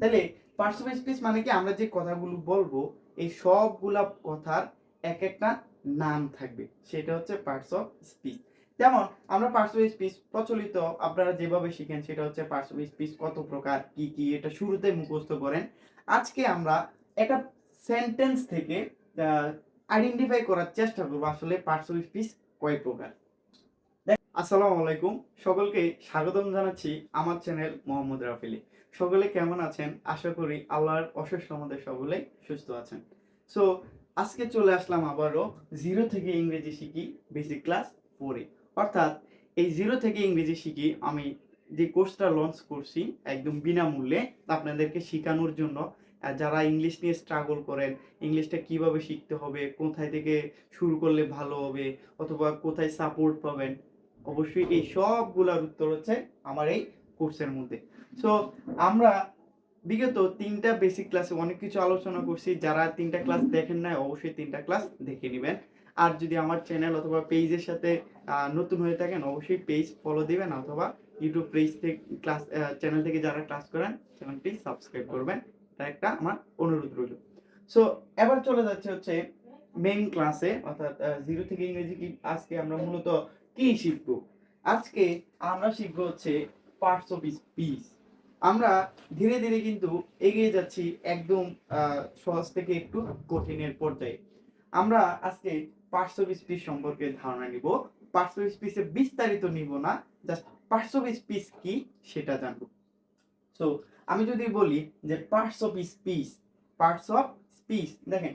তাহলে parts of speech মানে কি আমরা যে কথাগুলো বলব, এই সবগুলা কথার এক একটা নাম থাকবে। সেটা হচ্ছে পার্টস অফ স্পিচ যেমন, আমরা পার্টস অফ স্পিচ প্রচলিত, আপনারা যেভাবে শিখেন, সেটা হচ্ছে পার্টস অফ স্পিচ কত প্রকার, কি কি, এটা শুরুতে মুখস্থ করেন। আজকে আমরা একটা সেন্টেন্স থেকে আইডেন্টিফাই করার চেষ্টা করব, আসলে পার্টস অফ স্পিচ কয় প্রকার। আসসালামু আলাইকুম, সকলকে স্বাগতম জানাচ্ছি আমার চ্যানেল মোহাম্মদ রাফিলি। সকলে কেমন আছেন? আশা করি আল্লাহর অশেষ আমাদের সকলে সুস্থ আছেন। সো আজকে চলে আসলাম আবারও জিরো থেকে ইংরেজি শিখি বেসিক ক্লাস ফোরে অর্থাৎ এই জিরো থেকে ইংরেজি শিখি, আমি যে কোর্সটা লঞ্চ করছি একদম বিনামূল্যে আপনাদেরকে শেখানোর জন্য যারা ইংলিশ নিয়ে স্ট্রাগল করেন ইংলিশটা কীভাবে শিখতে হবে, কোথায় থেকে শুরু করলে ভালো হবে, অথবা কোথায় সাপোর্ট পাবেন, অবশ্যই এই সবগুলোর উত্তর হচ্ছে আমার এই কোর্সের মধ্যে। সো আমরা বিগত তিনটা বেসিক ক্লাসে অনেক কিছু আলোচনা করছি। যারা তিনটা ক্লাস দেখেন না অবশ্যই তিনটা ক্লাস দেখে নেবেন। আর যদি আমার চ্যানেল অথবা পেজের সাথে নতুন হয়ে থাকেন, অবশ্যই পেজ ফলো দিবেন অথবা ইউটিউব পেজ থেকে ক্লাস চ্যানেল থেকে যারা ক্লাস করেন চ্যানেলটি সাবস্ক্রাইব করবেন। এটা একটা আমার অনুরোধ রইল। সো এবার চলে যাচ্ছে হচ্ছে মেইন ক্লাসে অর্থাৎ জিরো থেকে ইংরেজি কি, আজকে আমরা মূলত কি শিখব? আজকে আমরা শিখব হচ্ছে পার্টস অফ স্পিচ আমরা ধীরে ধীরে কিন্তু এগিয়ে যাচ্ছি একদম সহজ থেকে একটু কঠিনের পর্যায়ে। আমরা আজকে পার্টস অফ স্পিচ সম্পর্কে ধারণা নিব। পার্টস অফ স্পিচে বিস্তারিত নিব না জাস্ট পার্টস অফ স্পিচ কি সেটা জানব। সো আমি যদি বলি যে parts of speech parts of speech দেখেন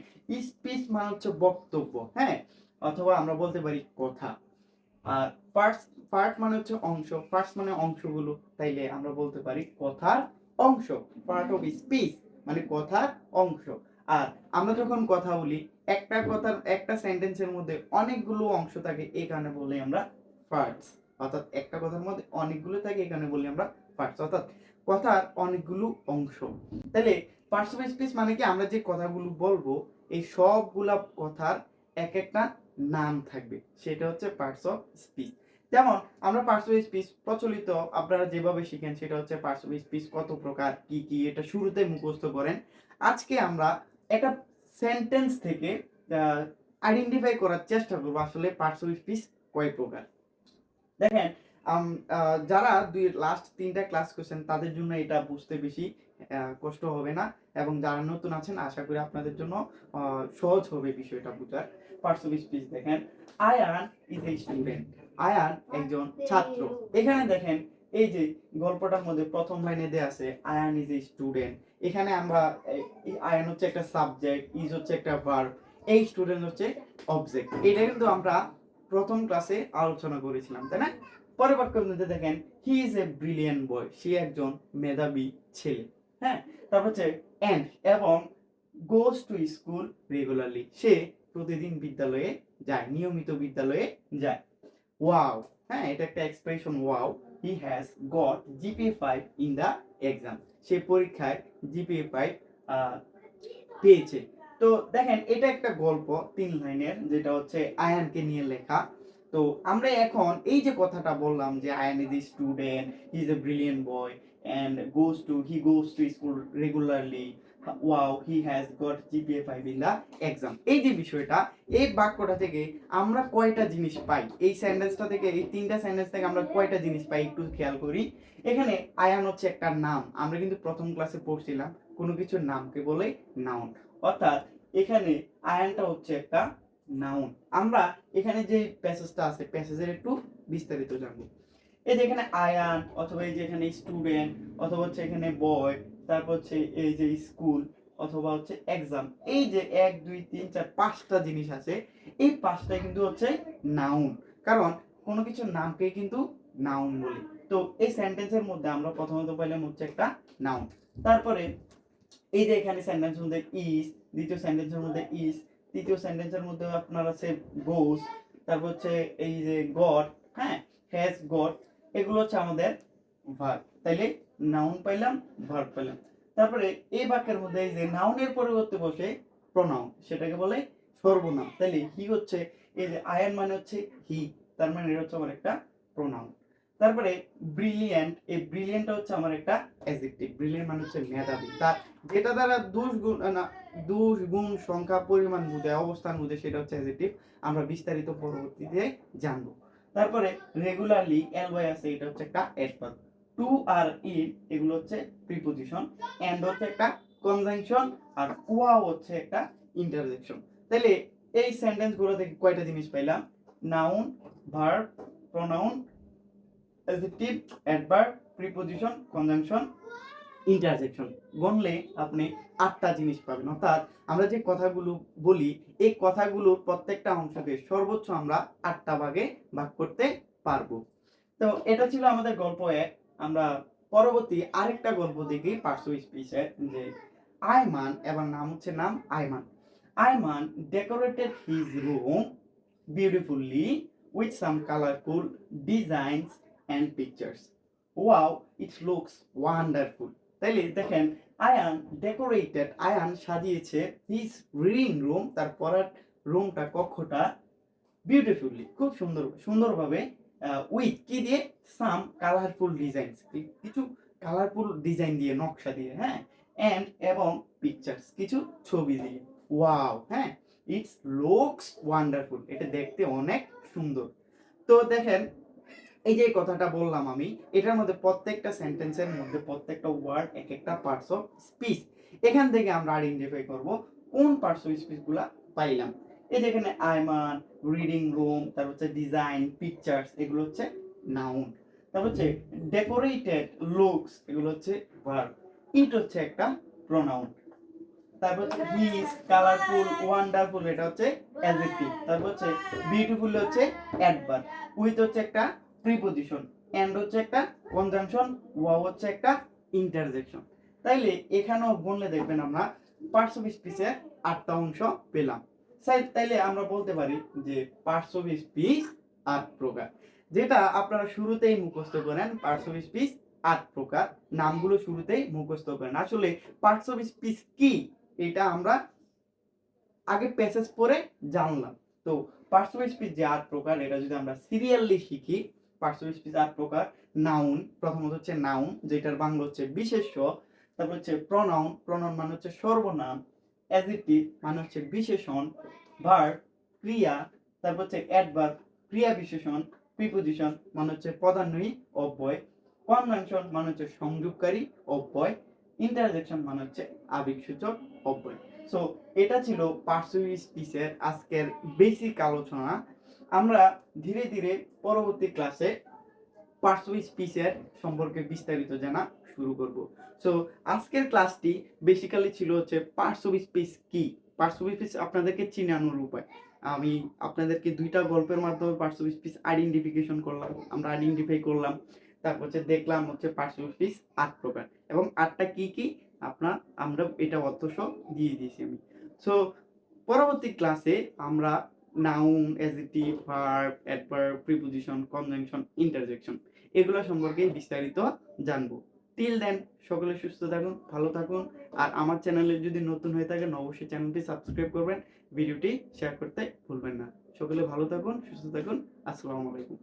স্পিচ মানে হচ্ছে বক্তব্য হ্যাঁ? অথবা আমরা বলতে পারি কথা। আর পার্টস পার্ট মানে হচ্ছে অংশ পার্টস মানে অংশগুলো তাইলে আমরা বলতে পারি কথার অংশ পার্ট অফ স্পিচ মানে কথার অংশ। আর আমরা যখন কথা বলি, একটা কথার, একটা সেন্টেন্সের মধ্যে অনেকগুলো অংশ থাকে এই কারণে বলি আমরা পার্টস অর্থাৎ একটা কথার মধ্যে অনেকগুলো থাকে কারণে বলি আমরা পার্টস অর্থাৎ কথার অনেকগুলো অংশ। তাহলে পার্টস অফ স্পিচ মানে কি? আমরা যে কথাগুলো বলব, এই সবগুলা কথার এক একটা নাম থাকবে, সেটা হচ্ছে পার্টস অফ স্পিচ যেমন, আমরা পার্টস অফ স্পিচ প্রচলিত, আপনারা যেভাবে শিখেন, সেটা হচ্ছে পার্টস অফ স্পিচ কত প্রকার, কি কি, এটা শুরুতে মুখস্থ করেন। আজকে আমরা একটা সেন্টেন্স থেকে আইডেন্টিফাই করার চেষ্টা করব, আসলে পার্টস অফ স্পিচ কয় প্রকার। দেখেন যারা দুই লাস্ট তিনটা ক্লাস করছেন, তাদের জন্য এটা বুঝতে বেশি কষ্ট হবে না, এবং যারা নতুন আছেন, আশা করি আপনাদের জন্য সহজ হবে বিষয়টা বোঝার। পার্টস অফ স্পিচ দেখেন Ayan is a student Ayan একজন ছাত্র। এখানে দেখেন এই যে গল্পটার মধ্যে প্রথম লাইনে দেয়া আছে আয়ান ইজ এ স্টুডেন্ট এখানে আমরা আয়ান হচ্ছে একটা সাবজেক্ট ইজ হচ্ছে একটা ভার্ব এই স্টুডেন্ট হচ্ছে অবজেক্ট এটা কিন্তু আমরা প্রথম ক্লাসে আলোচনা করেছিলাম তাই না? পরের বাক্যের মধ্যে দেখেন হি ইজ এ ব্রিলিয়ান্ট বয় সে একজন মেধাবী ছেলে হ্যাঁ? তারপর হচ্ছে এন্ড এবং গোস টু স্কুল রেগুলারলি সে প্রতিদিন বিদ্যালয়ে যায়, নিয়মিত বিদ্যালয়ে যায়। ওয়াও হ্যাঁ এটা একটা expression wow he has got GPA five in the exam সে পরীক্ষায় জিপিএ ফাইভ পেয়েছে। তো দেখেন, এটা একটা গল্প তিন লাইনের, যেটা হচ্ছে আয়ানকে নিয়ে লেখা। তো আমরা এখন এই যে কথাটা বললাম যে Ayan is student he is a brilliant boy and goes to he goes to school regularly wow he has got GPA five in the exam এই যে বিষয়টা, এই বাক্যটা থেকে আমরা কয়টা জিনিস পাই? এই সেন্টেন্সটা থেকে, এই তিনটা সেন্টেন্স থেকে আমরা কয়টা জিনিস পাই একটু খেয়াল করি? এখানে আয়ান হচ্ছে একটা নাম। আমরা কিন্তু প্রথম ক্লাসে পড়ছিলাম, কোনো কিছুর নামকে বলে নাউন অর্থাৎ এখানে আয়ানটা হচ্ছে একটা নাউন আমরা এখানে যে প্যাসেজটা আছে প্যাসেজের একটু বিস্তারিত জানব। এই যে এখানে আয়ান, অথবা এই যে এখানে স্টুডেন্ট অথবা হচ্ছে এখানে বয় তারপর হচ্ছে এই যে স্কুল অথবা হচ্ছে এক্সাম এই যে এক, দুই, তিন, চার, পাঁচটা জিনিস আছে, এই পাঁচটাই কিন্তু হচ্ছে নাউন কারণ কোনো কিছুর নামকে কিন্তু নাউন বলি। তো এই সেন্টেন্সের মধ্যে আমরা প্রথমত পাইলাম হচ্ছে একটা নাউন তারপরে এই যে এখানে সেন্টেন্স মধ্যে ইজ দ্বিতীয় সেন্টেন্সের মধ্যে ইজ তৃতীয় সেন্টেন্সের মধ্যে আপনার আছে গোস তারপর হচ্ছে এই যে গড হ্যাঁ হ্যাজ গড এগুলো হচ্ছে আমাদের ভার্ব তাইলে নাউন পাইলাম ভার্ব পাইলাম। তারপরে এই বাক্যের মধ্যে এই যে নাউনের পরিবর্তে বসে প্রনাউন সেটাকে বলে সর্বনাম। তাইলে হি হচ্ছে, এই যে আয়ন মানে হচ্ছে হি তার মানে এটা হচ্ছে আমার একটা প্রনাউন তারপরে ব্রিলিয়েন্ট এই ব্রিলিয়েন্টটা হচ্ছে আমার একটা অ্যাজেক্টিভ ব্রিলিয়েন্ট মানে হচ্ছে মেধাবী। তার যেটা দ্বারা দোষ গুণ, না, দোষ, গুণ, সংখ্যা, পরিমাণ বোঝায় অবস্থান বোঝায় সেটা হচ্ছে অ্যাজেক্টিভ আমরা বিস্তারিত পরবর্তীতে জানব। তারপরে রেগুলারলি এল ওয়াই আছে, এটা হচ্ছে একটা অ্যাডভার্ব টু আর ইন এগুলো হচ্ছে প্রিপোজিশন এন্ড হচ্ছে একটা কনজাংশন আর ওয়া হচ্ছে একটা ইন্টারজেকশন তাহলে এই সেন্টেন্সগুলো থেকে কয়টা জিনিস পাইলাম? Noun verb pronoun adjective adverb preposition conjunction interjection গণলে আপনি আটটা জিনিস পাবেন। অর্থাৎ আমরা যে কথাগুলো বলি, এই কথাগুলোর প্রত্যেকটা অংশকে সর্বোচ্চ আমরা আটটা ভাগে ভাগ করতে পারব। তো এটা ছিল আমাদের গল্প এক। আমরা পরবর্তী আরেকটা গল্প দেখি পার্শ্ব স্পিচের যে আয়মান, এবার নাম হচ্ছে নাম Ayman. Ayman decorated his room beautifully with some colourful designs and pictures wow it looks wonderful তাইলে দেখেন, আয়ান ডেকোরেটেড আয়ান সাজিয়েছে হিজ রিডিং রুম তার পড়ার রুমটা কক্ষটা বিউটিফুলি খুব সুন্দর, সুন্দরভাবে উইথ কি দিয়ে? সাম কালারফুল ডিজাইন কিছু কালারফুল ডিজাইন দিয়ে, নকশা দিয়ে হ্যাঁ? অ্যান্ড এবং পিকচার্স কিছু ছবি দিয়ে। ওয়াও হ্যাঁ? ইটস লুকস ওয়ান্ডারফুল এটা দেখতে অনেক সুন্দর। তো দেখেন, এই যে কথাটা বললাম আমি, এটার মধ্যে প্রত্যেকটা সেন্টেন্সের মধ্যে প্রত্যেকটা ওয়ার্ড এক একটা পার্টস অফ স্পিচ এখান থেকে আমরা আইডেন্টিফাই করব কোন পার্টস অফ স্পিচগুলা পাইলাম। এই যে এখানে আইমান রিডিং রুম তারপর হচ্ছে ডিজাইন পিকচার্স এগুলো হচ্ছে নাউন তারপর হচ্ছে ডেকোরেটেড লুকস এগুলো হচ্ছে ভার্ব ইট হচ্ছে একটা প্রোনাউন তারপর হচ্ছে হিজ কালারফুল ওয়ান্ডারফুল এটা হচ্ছে অ্যাডজেক্টিভ তারপর হচ্ছে বিউটিফুল হচ্ছে অ্যাডভার্ব উইথ হচ্ছে একটা প্রিপোজিশন এন্ড হচ্ছে একটা কনজাংশন ওয়া হচ্ছে একটা ইন্টারজেকশন তাইলে এখানেও গুনলে দেখবেন আমরা পার্টস অফ স্পিচের আটটা অংশ পেলাম। তাইলে আমরা বলতে পারি যে পার্টস অফ স্পিচ আট প্রকার, যেটা আপনারা শুরুতেই মুখস্থ করেন পার্টস অফ স্পিচ আট প্রকার, নামগুলো শুরুতেই মুখস্থ করেন আসলে পার্টস অফ স্পিচ কি, এটা আমরা আগে প্যাসেজ পড়ে জানলাম। তো পার্টস অফ স্পিচ যে আট প্রকার, এটা যদি আমরা সিরিয়ালি শিখি পার্টস অফ স্পিচ আট প্রকার, নাউন, প্রথমত হচ্ছে নাউন, যেটার বাংলা হচ্ছে বিশেষ্য, তারপর হচ্ছে প্রনাউন প্রনাউন মানে হচ্ছে সর্বনাম অ্যাডজেক্টিভ মানে হচ্ছে বিশেষণ ভার্ব ক্রিয়া, তারপর হচ্ছে অ্যাডভার্ব ক্রিয়া বিশেষণ, প্রিপোজিশন মানে হচ্ছে পদান্বয়ী অব্যয় কনজাংশন মানে হচ্ছে সংযোগকারী অব্যয় ইন্টারজেকশন মানে হচ্ছে আবেগসূচক অব্যয়। সো এটা ছিল পার্শ্ব স্পিচের আজকের বেসিক আলোচনা। আমরা ধীরে ধীরে পরবর্তী ক্লাসে পার্শ্ব স্পিচের সম্পর্কে বিস্তারিত জানা শুরু করব। সো আজকের ক্লাসটি বেসিক্যালি ছিল হচ্ছে পার্শ্ব স্পিচ কি? পার্শ্ব স্পিচ আপনাদেরকে চিনানোর উপায়। আমি আপনাদেরকে দুইটা গল্পের মাধ্যমে পার্শ্ব স্পিচ আইডেন্টিফিকেশন করলাম, আমরা আইডেন্টিফাই করলাম, তারপর হচ্ছে দেখলাম হচ্ছে পার্শ্ব স্পিচ আট প্রকার। এবং আটটা কি কি? আপনার, আমরা এটা অর্থস দিয়ে দিয়েছি আমি। সো পরবর্তী ক্লাসে আমরা noun adjective verb adverb preposition conjunction interjection এগুলো সম্পর্কে বিস্তারিত জানব। টিল দেন সকলে সুস্থ থাকুন, ভালো থাকুন। আর আমার চ্যানেলে যদি নতুন হয়ে থাকেন, অবশ্যই চ্যানেলটি সাবস্ক্রাইব করবেন। ভিডিওটি শেয়ার করতে ভুলবেন না। সকলে ভালো থাকুন, সুস্থ থাকুন। আসসালামু আলাইকুম।